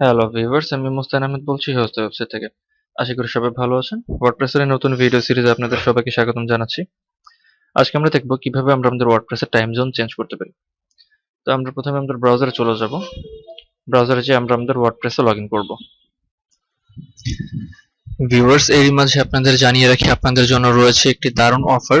Hello viewers আমি মুস্তান আহমেদ বলছি host website থেকে। আশা করি সবাই ভালো আছেন। ওয়ার্ডপ্রেসের নতুন ভিডিও সিরিজে আপনাদের সবাইকে স্বাগতম জানাচ্ছি। আজকে আমরা দেখব কীভাবে আমরা আমাদের ওয়ার্ডপ্রেসের টাইম জোন চেঞ্জ করতে পারি। তো আমরা প্রথমে আমাদের ব্রাউজারে চলে যাব। ব্রাউজারে যে আমরা আমাদের ওয়ার্ডপ্রেসে লগ ইন করব। ভিউয়ার্স এরই মাঝে আপনাদের জানিয়ে রাখি, আপনাদের জন্য রয়েছে একটি দারুণ অফার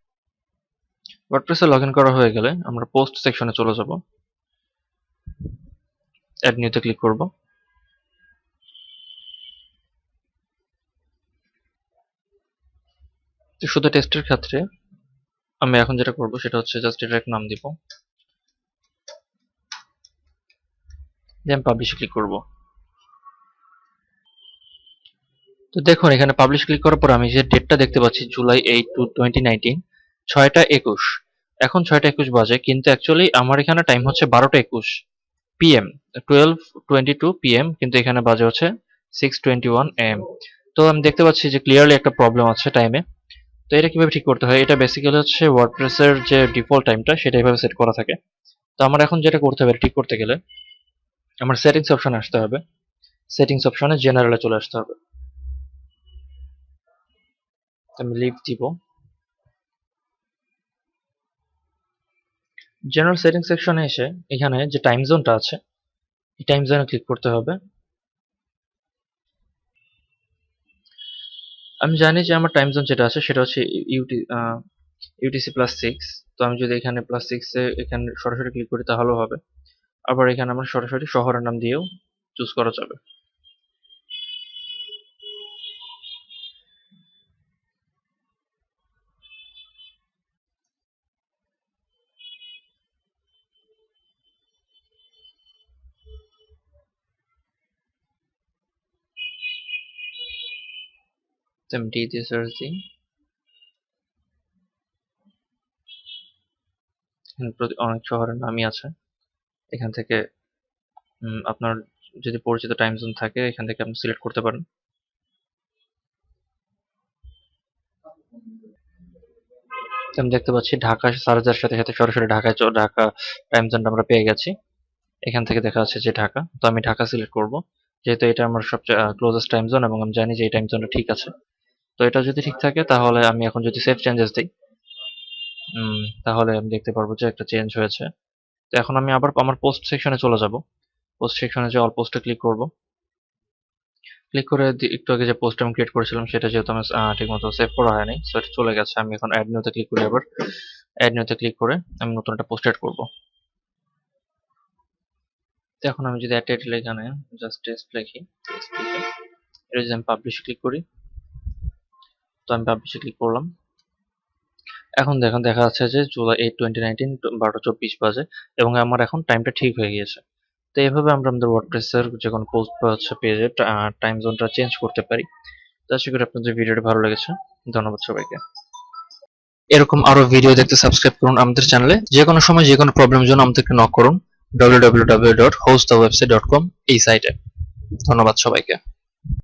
ওয়ার্ডপ্রেসে লগ ইন করা হয়ে গেলে আমরা পোস্ট সেকশনে চলে যাব। অ্যাড নিউতে ক্লিক করব। তো শুধু টেস্টের ক্ষেত্রে আমি এখন যেটা করব সেটা হচ্ছে জাস্ট এটা এক নাম দিব। আমি পাবলিশে ক্লিক করব। তো দেখুন, এখানে পাবলিশ ক্লিক করার পর আমি যে ডেটটা দেখতে পাচ্ছি July eight two twenty nineteen ছয়টা একুশ। এখন ছয়টা একুশ বাজে, কিন্তু অ্যাকচুয়ালি আমার এখানে টাইম হচ্ছে বারোটা একুশ PM twelve twenty two PM কিন্তু এখানে বাজে হচ্ছে সিক্স টোয়েন্টি ওয়ান এম তো আমি দেখতে পাচ্ছি যে ক্লিয়ারলি একটা প্রবলেম আছে টাইমে তো এটা কীভাবে ঠিক করতে হয়? এটা বেসিক্যালি হচ্ছে ওয়ার্ডপ্রেসের যে ডিফল্ট টাইমটা সেটা এভাবে সেট করা থাকে। তো আমার এখন যেটা করতে হবে ঠিক করতে গেলে আমার সেটিংস অপশনে আসতে হবে। সেটিংস অপশনে জেনারেলে চলে আসতে হবে। আমি লিভ দিব। জেনারেল সেটিং সেকশনে এসে এখানে যে টাইম জোনটা আছে, এই টাইম জোনে ক্লিক করতে হবে। আমি জানি যে আমার টাইম জোন যেটা আছে সেটা হচ্ছে ইউটি ইউটিসি প্লাস সিক্স তো আমি যদি এখানে প্লাস সিক্সে এখানে সরাসরি ক্লিক করি তাহলেও হবে। আবার এখানে আমার সরাসরি শহরের নাম দিয়েও চুজ করা যাবে। দিই এখানে প্রতি অনেক শহরের নামই আছে। এখান থেকে আপনার যদি পরিচিত টাইম জোন থাকে, এখান থেকে আপনি সিলেক্ট করতে পারেন। আমি দেখতে পাচ্ছি ঢাকা সার্জার সাথে সাথে সরাসরি ঢাকায় ঢাকা টাইম জোনটা আমরা পেয়ে গেছি। এখান থেকে দেখা যাচ্ছে যে ঢাকা। তো আমি ঢাকা সিলেক্ট করব। যেহেতু এটা আমার সবচেয়ে ক্লোজেস্ট টাইম জোন এবং আমি জানি যে এই টাইম জোনটা ঠিক আছে। তো এটা যদি ঠিক থাকে, তাহলে আমি এখন যদি সেভ চেঞ্জেস দিই তাহলে আমি দেখতে পারব যে একটা চেঞ্জ হয়েছে। তো এখন আমি আবার আমার পোস্ট সেকশনে চলে যাব। পোস্ট সেকশনে যে অল পোস্টে ক্লিক করব। ক্লিক করে একটু আগে যে পোস্ট আমি ক্রিয়েট করেছিলাম, সেটা যেহেতু আমি ঠিক মতো সেভ করা হয়নি সো এটা চলে গেছে। আমি এখন অ্যাড নিউতে ক্লিক করি আবার। অ্যাড নিউতে ক্লিক করে আমি নতুন একটা পোস্ট অ্যাড করব। তো এখন আমি যদি অ্যাড টাইটেল এখানে জাস্ট টেস্ট লিখি টেস্ট লিখে এটা যদি আমি পাবলিশ ক্লিক করি আমি পাবলিশে ক্লিক করলাম। এখন দেখুন, দেখা যাচ্ছে যে জুলাই এইট টোয়েন্টি নাইনটিন বাজে এবং আমার এখন টাইমটা ঠিক হয়ে গিয়েছে। তো এইভাবে আমরা আমাদের ওয়ার্ডপ্রেসের যে কোনো পোস্ট বা হচ্ছে পেজে টাইম জোনটা চেঞ্জ করতে পারি। তো আশা করি আপনাদের ভিডিওটা ভালো লেগেছে। ধন্যবাদ সবাইকে। এরকম আরও ভিডিও দেখতে সাবস্ক্রাইব করুন আমাদের চ্যানেলে যে কোনো সময় যে কোনো প্রবলেমের জন্য আমাদেরকে নক করুন। www.hostthewebsite.com এই সাইটে ধন্যবাদ সবাইকে।